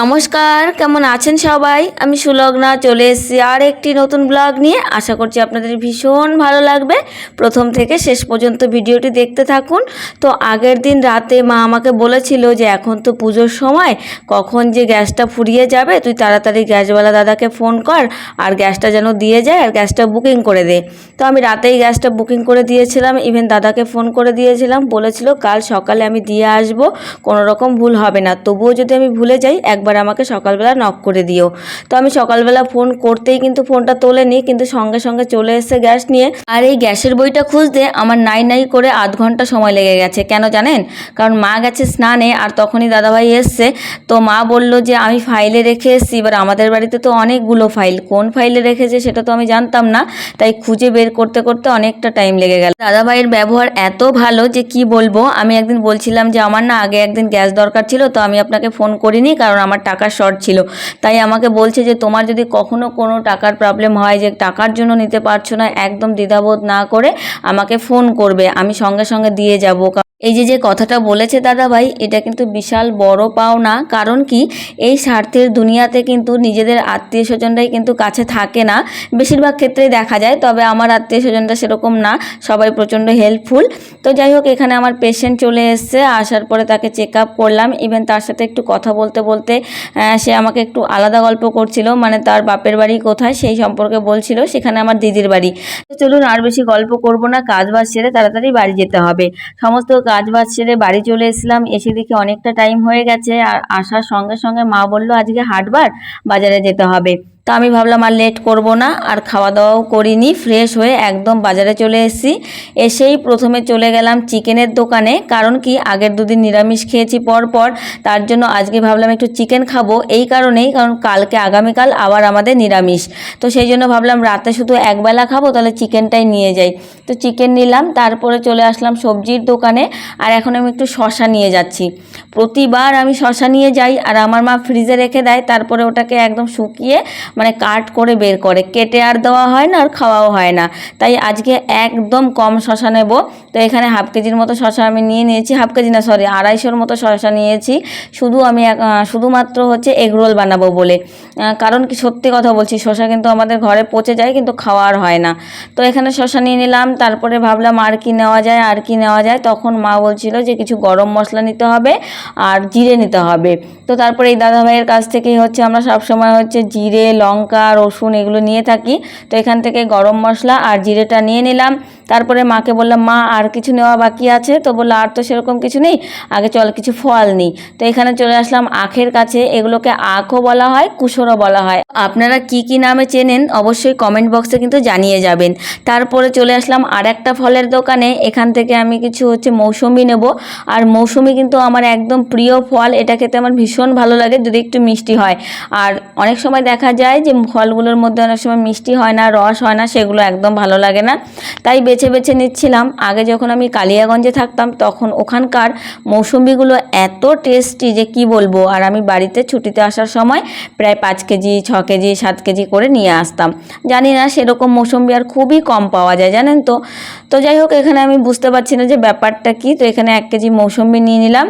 নমস্কার, কেমন আছেন সবাই? আমি সুলগ্না, চলে এসেছি আর একটি নতুন ব্লগ নিয়ে। আশা করছি আপনাদের ভীষণ ভালো লাগবে। প্রথম থেকে শেষ পর্যন্ত ভিডিওটি দেখতে থাকুন। তো আগের দিন রাতে মা আমাকে বলেছিল যে এখন তো পুজোর সময়, কখন যে গ্যাসটা ফুরিয়ে যাবে, তুই তাড়াতাড়ি গ্যাসওয়ালা দাদাকে ফোন কর, আর গ্যাসটা যেন দিয়ে যায়, আর গ্যাসটা বুকিং করে দে। তো আমি রাতেই গ্যাসটা বুকিং করে দিয়েছিলাম। ইভেন দাদাকে ফোন করে দিয়েছিলাম। বলেছিল, কাল সকালে আমি দিয়ে আসব, কোনো রকম ভুল হবে না। তবুও যদি আমি ভুলে যাই, একবার আমাকে সকালবেলা নক করে দিও। তো আমি সকালবেলা ফোন করতেই কিন্তু ফোনটা তোলেনি, কিন্তু সঙ্গে সঙ্গে চলে এসেছে গ্যাস নিয়ে। আর এই গ্যাসের বইটা খুঁজতে আমার নাই নাই করে আধ ঘণ্টা সময় লেগে গেছে। কেন জানেন? কারণ মা গেছে স্নানে আর তখনই দাদাভাই এসছে। তো মা বলল যে, আমি ফাইলে রেখে এসেছি। এবার আমাদের বাড়িতে তো অনেকগুলো ফাইল। কোন ফাইলে রেখেছে সেটা তো আমি জানতাম না। তাই খুঁজে বের করতে করতে অনেকটা টাইম লেগে গেল। দাদাভাইয়ের ব্যবহার এত ভালো যে কি বলব? আমি একদিন বলছিলাম যে, আমার না আগে একদিন গ্যাস দরকার ছিল, তো আমি আপনাকে ফোন করিনি কারণ আমার টাকার শর্ট ছিল। তাই আমাকে বলছে যে, তোমার যদি কখনো কোনো টাকার প্রবলেম হয় যে, টাকার জন্য নিতে পারছ না, একদম দ্বিধাবোধ না করে আমাকে ফোন করবে। আমি সঙ্গে সঙ্গে দিয়ে যাব। এই যে যে কথাটা বলেছে দাদাভাই, এটা কিন্তু বিশাল বড় পাওনা। কারণ কি, এই স্বার্থের দুনিয়াতে কিন্তু নিজেদের আত্মীয় স্বজনরাই কিন্তু কাছে থাকে না। বেশিরভাগ ক্ষেত্রেই দেখা যায়, তবে আমার আত্মীয় স্বজনরা সেরকম না। সবাই প্রচণ্ড হেল্পফুল তো যাই হোক, এখানে আমার পেশেন্ট চলে এসছে, আসার পরে তাকে চেক আপ করলাম। ইভেন তার সাথে একটু কথা বলতে বলতে সে আমাকে একটু আলাদা গল্প করছিল। মানে তার বাপের বাড়ি কোথায়, সেই সম্পর্কে বলছিল। সেখানে আমার দিদির বাড়ি। তো চলুন, আর বেশি গল্প করব না। কাজ বাজ সেরে তাড়াতাড়ি বাড়ি যেতে হবে। সমস্ত কাজ বাজ সেরে বাড়ি চলে এসলাম এসে দেখি অনেকটা টাইম হয়ে গেছে আর আসার সঙ্গে সঙ্গে মা বলল, আজকে হাটবার বাজারে যেতে হবে। তো আমি ভাবলাম আর লেট করব না, আর খাওয়া দাওয়াও করিনি ফ্রেশ হয়ে একদম বাজারে চলে এসেছি। এসেই প্রথমে চলে গেলাম চিকেনের দোকানে, কারণ কি আগের দুদিন নিরামিষ খেয়েছি পর পর তার জন্য আজকে ভাবলাম একটু চিকেন খাব, এই কারণেই, কারণ কালকে আগামীকাল আবার আমাদের নিরামিষ। তো সেই জন্য ভাবলাম রাতে শুধু একবেলা খাব, তাহলে চিকেনটাই নিয়ে যাই। তো চিকেন নিলাম, তারপরে চলে আসলাম সবজির দোকানে, আর এখন আমি একটু শশা নিয়ে যাচ্ছি। প্রতিবার আমি শশা নিয়ে যাই, আর আমার মা ফ্রিজে রেখে দেয়, তারপরে ওটাকে একদম শুকিয়ে মানে কাট করে বের করে। কেটে আর দেওয়া হয় না আর খাওয়াও হয় না। তাই আজকে একদম কম শশা নেব। তো এখানে হাফ কেজির মতো শশা আমি নিয়ে নিয়েছি। হাফ কেজি না সরি আড়াইশোর মতো শশা নিয়েছি। শুধু আমি শুধুমাত্র হচ্ছে এগ রোল বানাবো বলে। কারণ কি সত্যি কথা বলছি শশা কিন্তু আমাদের ঘরে পচে যায়, কিন্তু খাওয়ার হয় না। তো এখানে শশা নিয়ে নিলাম। তারপরে ভাবলাম আর কি নেওয়া যায়, আর কি নেওয়া যায়। তখন মা বলছিল যে কিছু গরম মশলা নিতে হবে আর জিরে নিতে হবে। তো তারপরে এই দাদাভাইয়ের কাছ থেকেই হচ্ছে আমরা সবসময় হচ্ছে জিরে লঙ্কা রসুন এগুলো নিয়ে থাকি। তো এখান থেকে গরম মশলা আর জিরেটা নিয়ে নিলাম। তারপরে মাকে বললাম, মা, আর কিছু নেওয়া বাকি আছে? তো বলল, আর তো সেরকম কিছু নেই, আগে চল কিছু ফল নিই। তো এখানে চলে আসলাম আখের কাছে, এগুলোকে আখও বলা হয়, কুসরও বলা হয়। আপনারা কি কি নামে চেনেন, অবশ্যই কমেন্ট বক্সে কিন্তু জানিয়ে যাবেন। তারপরে চলে আসলাম আর একটা ফলের দোকানে, এখান থেকে আমি কিছু হচ্ছে মৌসুমি নেব। আর মৌসুমি কিন্তু আমার একদম প্রিয় ফল, এটা খেতে আমার ভীষণ ভালো লাগে, যদি একটু মিষ্টি হয়। আর অনেক সময় দেখা যায় যে ফলগুলোর মধ্যে অনেক সময় মিষ্টি হয় না, রস হয় না, সেগুলো একদম ভালো লাগে না। তাই বেছে বেছে নিচ্ছিলাম। আগে যখন আমি কালিয়াগঞ্জে থাকতাম, তখন ওখানকার মৌসুমিগুলো এত টেস্টি যে কি বলব? আর আমি বাড়িতে ছুটিতে আসার সময় প্রায় পাঁচ কেজি, ছ কেজি, সাত কেজি করে নিয়ে আসতাম। জানি না, সেরকম মৌসুমি আর খুবই কম পাওয়া যায়, জানেন তো? তো যাই হোক, এখানে আমি বুঝতে পারছি না যে ব্যাপারটা কি। তো এখানে এক কেজি মৌসুমি নিয়ে নিলাম।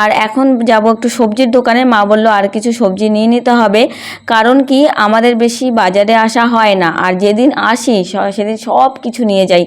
আর এখন যাব একটু সবজির দোকানে। মা বলল, আর কিছু সবজি নিয়ে নিতে হবে। কারণ কি, আমাদের বেশি বাজারে আসা হয় না। আর যেদিন আসি সেদিন সব কিছু নিয়ে যাই।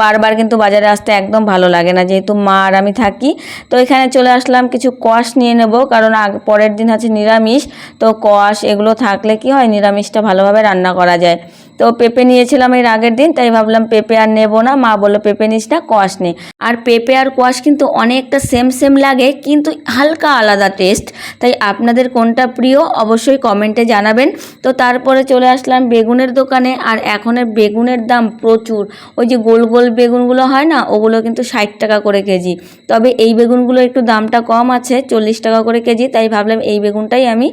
বারবার কিন্তু বাজারে আসতে একদম ভালো লাগে না। যেহেতু মা আর আমি থাকি, তো এখানে চলে আসলাম, কিছু কষ নিয়ে নেব। কারণ পরের দিন আছে নিরামিষ। তো কষ এগুলো থাকলে কি হয়, নিরামিষটা ভালোভাবে রান্না করা যায়। তো পেঁপে নিয়েছিলাম এর আগের দিন, তাই ভাবলাম পেঁপে আর নেব না। মা বলল, পেঁপে নিস না, কোয়াশ নে। আর পেঁপে আর কোয়াশ কিন্তু অনেকটা সেম সেম লাগে, কিন্তু হালকা আলাদা টেস্ট তাই আপনাদের কোনটা প্রিয় অবশ্যই কমেন্টে জানাবেন। তো তারপরে চলে আসলাম বেগুনের দোকানে, আর এখনের বেগুনের দাম প্রচুর। ওই যে গোল গোল বেগুনগুলো হয় না, ওগুলো কিন্তু ষাট টাকা করে কেজি। তবে এই বেগুনগুলো একটু দামটা কম আছে, চল্লিশ টাকা করে কেজি, তাই ভাবলাম এই বেগুনটাই আমি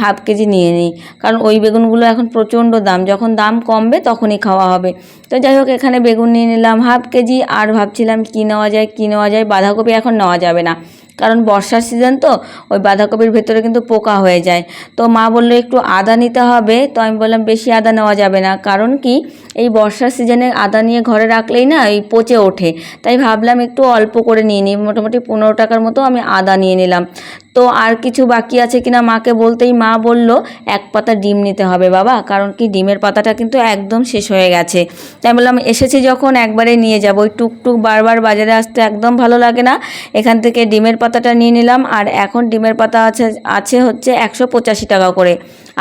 হাফ কেজি নিয়ে নিই। কারণ ওই বেগুনগুলো এখন প্রচণ্ড দাম, যখন দাম কমবে তখনই খাওয়া হবে। তো যাই হোক, এখানে বেগুন নিয়ে নিলাম হাফ কেজি আর ভাবছিলাম কী নেওয়া যায়, কী নেওয়া যায়, বাঁধাকপি এখন নেওয়া যাবে না। কারণ বর্ষার সিজন তো, ওই বাঁধাকপির ভেতরে কিন্তু পোকা হয়ে যায়। তো মা বলল একটু আদা নিতে হবে, তো আমি বললাম বেশি আদা নেওয়া যাবে না। কারণ কি, এই বর্ষার সিজনে আদা নিয়ে ঘরে রাখলেই না, এই পচে ওঠে। তাই ভাবলাম একটু অল্প করে নিয়ে নিই। মোটামুটি পনেরো টাকার মতো আমি আদা নিয়ে নিলাম। তো আর কিছু বাকি আছে কিনা মাকে বলতেই মা বলল, এক পাতা ডিম নিতে হবে বাবা, কারণ কি ডিমের পাতাটা কিন্তু একদম শেষ হয়ে গেছে। তাই বললাম, এসেছি যখন একবারে নিয়ে যাব। ওই টুকটুক বারবার বাজারে আসতে একদম ভালো লাগে না। এখান থেকে ডিমের পাতাটা নিয়ে নিলাম, আর এখন ডিমের পাতা আছে আছে হচ্ছে একশো পঁচাশি টাকা করে।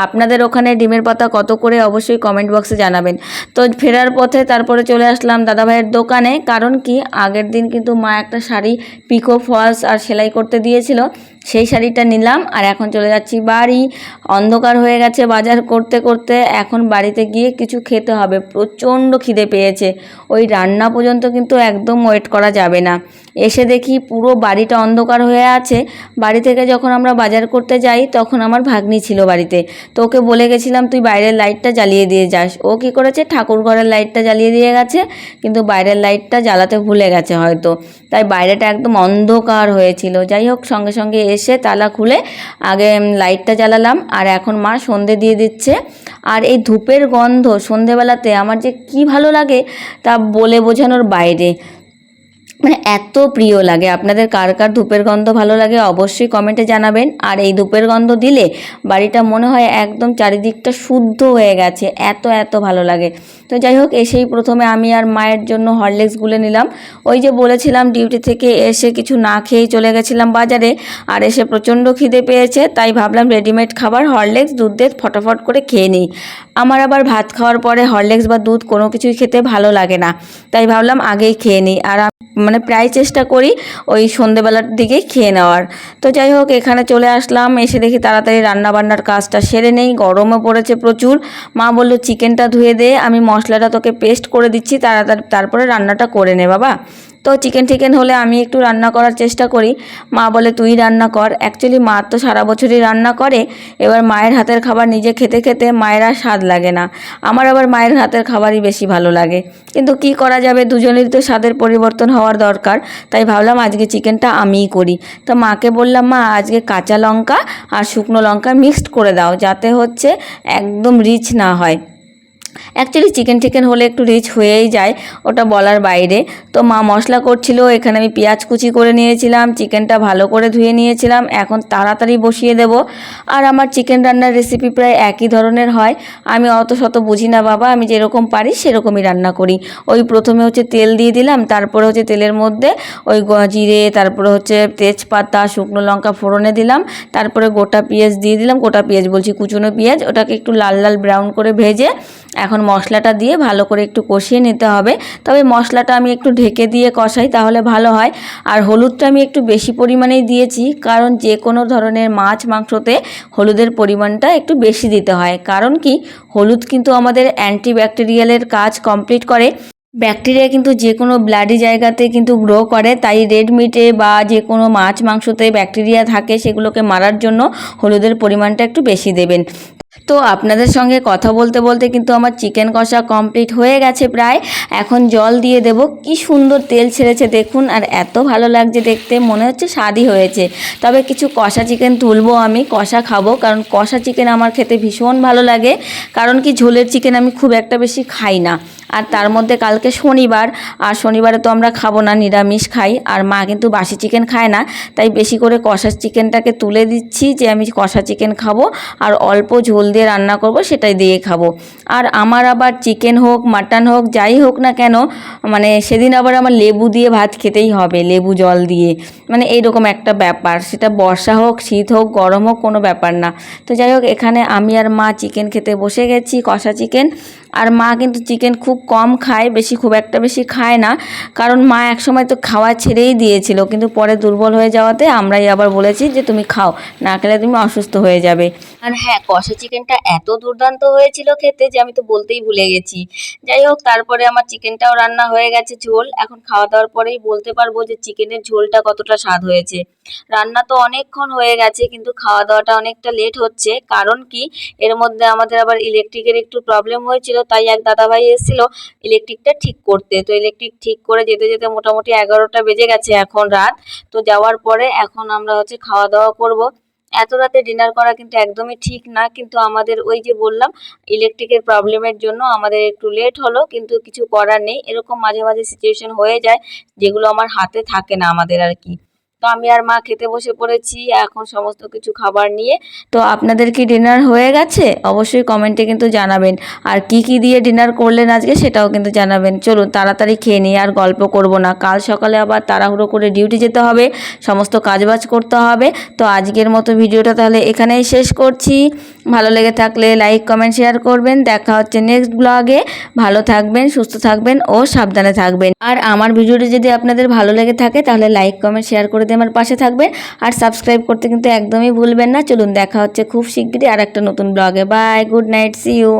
আপনাদের ওখানে ডিমের পাতা কত করে অবশ্যই কমেন্ট বক্সে জানাবেন। তো ফেরার পথে তারপরে চলে আসলাম দাদাভাইয়ের দোকানে, কারণ কি আগের দিন কিন্তু মা একটা শাড়ি পিকো ফলস আর সেলাই করতে দিয়েছিল। সেই শাড়িটা নিলাম আর এখন চলে যাচ্ছি বাড়ি। অন্ধকার হয়ে গেছে বাজার করতে করতে। এখন বাড়িতে গিয়ে কিছু খেতে হবে। প্রচণ্ড খিদে পেয়েছে। ওই রান্না পর্যন্ত কিন্তু একদম ওয়েট করা যাবে না। এসে দেখি পুরো বাড়িটা অন্ধকার হয়ে আছে। বাড়ি থেকে যখন আমরা বাজার করতে যাই, তখন আমার ভাগ্নি ছিল বাড়িতে। তো ওকে বলে গেছিলাম, তুই বাইরের লাইটটা জ্বালিয়ে দিয়ে যাস। ও কি করেছে, ঠাকুর ঘরের লাইটটা জ্বালিয়ে দিয়ে গেছে, কিন্তু বাইরের লাইটটা জ্বালাতে ভুলে গেছে হয়তো। তাই বাইরেটা একদম অন্ধকার হয়েছিল। যাই হোক, সঙ্গে সঙ্গে এসে তালা খুলে আগে লাইটটা জ্বালালাম আর এখন মা সন্ধে দিয়ে দিচ্ছে। আর এই ধূপের গন্ধ সন্ধেবেলাতে আমার যে কি ভালো লাগে তা বলে বোঝানোর বাইরে। মানে এত প্রিয় লাগে। আপনাদের কার কার ধূপের গন্ধ ভালো লাগে অবশ্যই কমেন্টে জানাবেন। আর এই ধূপের গন্ধ দিলে বাড়িটা মনে হয় একদম চারিদিকটা শুদ্ধ হয়ে গেছে। এত এত ভালো লাগে। তো যাই হোক এসেই প্রথমে আমি আর মায়ের জন্য হরলিক্স গুলে নিলাম। ওই যে বলেছিলাম, ডিউটি থেকে এসে কিছু না খেয়েই চলে গেছিলাম বাজারে, আর এসে প্রচণ্ড খিদে পেয়েছে, তাই ভাবলাম রেডিমেড খাবার, হরলিক্স, দুধ দিয়ে ফটাফট করে খেয়ে নিই। আমার আবার ভাত খাওয়ার পরে হরলিক্স বা দুধ কোনো কিছুই খেতে ভালো লাগে না, তাই ভাবলাম আগেই খেয়ে নিই, আর মানে প্রায় চেষ্টা করি ওই সন্ধেবেলার দিকেই খেয়ে নেওয়ার। তো যাই হোক এখানে চলে আসলাম, এসে দেখি তাড়াতাড়ি রান্নাবান্নার কাজটা সেরে নেই, গরমও পড়েছে প্রচুর। মা বলল, চিকেনটা ধুয়ে দে, আমি মশলাটা তোকে পেস্ট করে দিচ্ছি, তাড়াতাড়ি তারপরে রান্নাটা করে নে বাবা। তো চিকেন টিকেন হলে আমি একটু রান্না করার চেষ্টা করি। মা বলে, তুই রান্না কর। অ্যাকচুয়ালি মা তো সারা বছরই রান্না করে। এবার মায়ের হাতের খাবার নিজে খেতে খেতে মায়ের আর স্বাদ লাগে না। আমার আবার মায়ের হাতের খাবারই বেশি ভালো লাগে। কিন্তু কি করা যাবে, দুজনেরই তো স্বাদের পরিবর্তন হওয়ার দরকার। তাই ভাবলাম আজকে চিকেনটা আমিই করি। তো মাকে বললাম, মা, আজকে কাঁচা লঙ্কা আর শুকনো লঙ্কা মিক্সড করে দাও, যাতে হচ্ছে একদম রিচ না হয়। অ্যাকচুয়ালি চিকেন টিকেন হলে একটু রিচ হয়েই যায়, ওটা বলার বাইরে। তো মা মশলা করছিল, এখানে আমি পেঁয়াজ কুচি করে নিয়েছিলাম, চিকেনটা ভালো করে ধুয়ে নিয়েছিলাম, এখন তাড়াতাড়ি বসিয়ে দেব। আর আমার চিকেন রান্নার রেসিপি প্রায় একই ধরনের হয়। আমি অত শত বুঝি না বাবা, আমি যেরকম পারি সেরকমই রান্না করি। ওই প্রথমে হচ্ছে তেল দিয়ে দিলাম, তারপরে হচ্ছে তেলের মধ্যে ওই জিরে, তারপরে হচ্ছে তেজপাতা, শুকনো লঙ্কা ফোড়নে দিলাম, তারপরে গোটা পেঁয়াজ দিয়ে দিলাম। গোটা পেঁয়াজ বলছি কুচনো পেঁয়াজ, ওটাকে একটু লাল লাল ব্রাউন করে ভেজে এখন মশলাটা দিয়ে ভালো করে একটু কষিয়ে নিতে হবে। তবে মশলাটা আমি একটু ঢেকে দিয়ে কষাই তাহলে ভালো হয়। আর হলুদটা আমি একটু বেশি পরিমাণেই দিয়েছি, কারণ যে কোনো ধরনের মাছ মাংসতে হলুদের পরিমাণটা একটু বেশি দিতে হয়। কারণ কি? হলুদ কিন্তু আমাদের অ্যান্টিব্যাকটেরিয়ালের কাজ কমপ্লিট করে। ব্যাকটেরিয়া কিন্তু যে কোনো ব্লাডি জায়গাতে কিন্তু গ্রো করে, তাই রেড মিটে বা যে কোনো মাছ মাংসতে ব্যাকটেরিয়া থাকে সেগুলোকে মারার জন্য হলুদের পরিমাণটা একটু বেশি দেবেন। তো আপনাদের সঙ্গে কথা বলতে বলতে কিন্তু আমার চিকেন কষা কমপ্লিট হয়ে গেছে প্রায়। এখন জল দিয়ে দেব। কি সুন্দর তেল ছেড়েছে দেখুন, আর এত ভালো লাগছে দেখতে। মনে হচ্ছে স্বাদই হয়েছে। তবে কিছু কষা চিকেন তুলবো আমি, কষা খাব, কারণ কষা চিকেন আমার খেতে ভীষণ ভালো লাগে। কারণ কি, ঝোলের চিকেন আমি খুব একটা বেশি খাই না। আর তার মধ্যে কালকে শনিবার, আর শনিবারে তো আমরা খাব না, নিরামিষ খাই। আর মা কিন্তু বাসি চিকেন খায় না, তাই বেশি করে কষা চিকেনটাকে তুলে দিচ্ছি যে আমি কষা চিকেন খাব। আর অল্প ঝোল দিয়ে রান্না করব, সেটাই দিয়ে খাব। আর আমার আবার চিকেন হোক মাটন হোক, যাই হোক না কেন মানে সেদিন আবার আমার লেবু দিয়ে ভাত খেতেই হবে, লেবু জল দিয়ে। মানে এইরকম একটা ব্যাপার। সেটা বর্ষা হোক, শীত হোক, গরম হোক, কোনো ব্যাপার না। তো যাই হোক, এখানে আমি আর মা চিকেন খেতে বসে গেছি, কষা চিকেন আর মা কিন্তু চিকেন খুব কম খায়, বেশি খুব একটা বেশি খায় না। কারণ মা একসময় তো খাওয়া ছেড়েই দিয়েছিল, কিন্তু পরে দুর্বল হয়ে যাওয়াতে আমরাই আবার বলেছি যে তুমি খাও, না খেলে তুমি অসুস্থ হয়ে যাবে। আর হ্যাঁ কষা চিকেনটা এত দুর্দান্ত হয়েছিল খেতে যে আমি তো বলতেই ভুলে গেছি। যাই হোক, তারপরে আমার চিকেনটাও রান্না হয়ে গেছে ঝোল। এখন খাওয়া দাওয়ার পরেই বলতে পারব যে চিকেনের ঝোলটা কতটা স্বাদ হয়েছে। রান্না তো অনেকক্ষণ হয়ে গেছে, কিন্তু খাওয়া দাওয়াটা অনেকটা লেট হচ্ছে। কারণ কি? এর মধ্যে আমাদের আবার ইলেকট্রিকের একটু প্রবলেম হয়েছিল, তাই এক দাদাভাই এসেছিল ইলেকট্রিকটা ঠিক করতে। তো ইলেকট্রিক ঠিক করে যেতে যেতে মোটামুটি এগারোটা বেজে গেছে এখন রাত। তো যাওয়ার পরে এখন আমরা হচ্ছে খাওয়া দাওয়া করব। এত রাতে ডিনার করা কিন্তু একদমই ঠিক না, কিন্তু আমাদের ওই যে বললাম ইলেকট্রিকের প্রবলেমের জন্য আমাদের একটু লেট হলো, কিন্তু কিছু করার নেই। এরকম মাঝে মাঝে সিচুয়েশন হয়ে যায়, যেগুলো আমার হাতে থাকে না আমাদের আর কি। তো আমি আর মা খেতে বসে পড়েছি, এখন সমস্ত কিছু খাবার নিয়ে। তো আপনাদের কি ডিনার হয়ে গেছে? অবশ্যই কমেন্টে কিন্তু জানাবেন। আর কি কি দিয়ে ডিনার করলেন আজকে সেটাও কিন্তু জানাবেন। চলুন তাড়াতাড়ি খেয়ে নিই, আর গল্প করব না। কাল সকালে আবার তাড়াহুড়ো করে ডিউটি যেতে হবে, সমস্ত কাজবাজ করতে হবে। তো আজকের মতো ভিডিওটা তাহলে এখানেই শেষ করছি। ভালো লেগে থাকলে লাইক কমেন্ট শেয়ার করবেন। দেখা হচ্ছে নেক্সট ব্লগে ভালো থাকবেন, সুস্থ থাকবেন ও সাবধানে থাকবেন। আর আমার ভিডিওটি যদি আপনাদের ভালো লেগে থাকে তাহলে লাইক কমেন্ট শেয়ার করে দিয়ে আমার পাশে থাকবেন আর সাবস্ক্রাইব করতে কিন্তু একদমই ভুলবেন না। চলুন দেখা হচ্ছে খুব শিগগিরই আর একটা নতুন ব্লগে bye good night see you